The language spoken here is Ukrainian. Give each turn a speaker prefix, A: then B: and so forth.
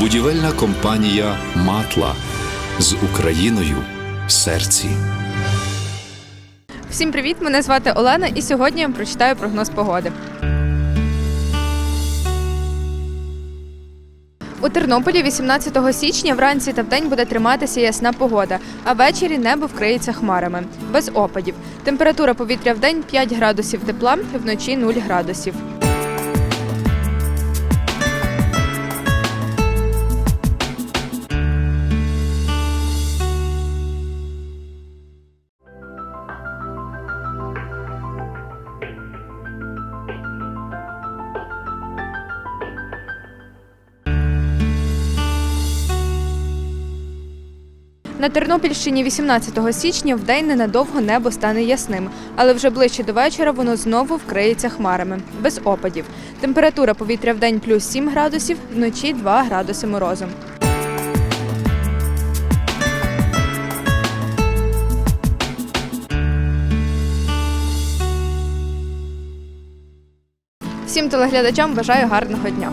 A: Будівельна компанія Матла з Україною в серці.
B: Всім привіт! Мене звати Олена, і сьогодні я прочитаю прогноз погоди. У Тернополі 18 січня вранці та вдень буде триматися ясна погода, а ввечері небо вкриється хмарами, без опадів. Температура повітря вдень 5 градусів тепла, вночі 0 градусів. На Тернопільщині 18 січня вдень ненадовго небо стане ясним, але вже ближче до вечора воно знову вкриється хмарами, без опадів. Температура повітря вдень плюс 7 градусів, вночі 2 градуси морозу. Всім телеглядачам бажаю гарного дня.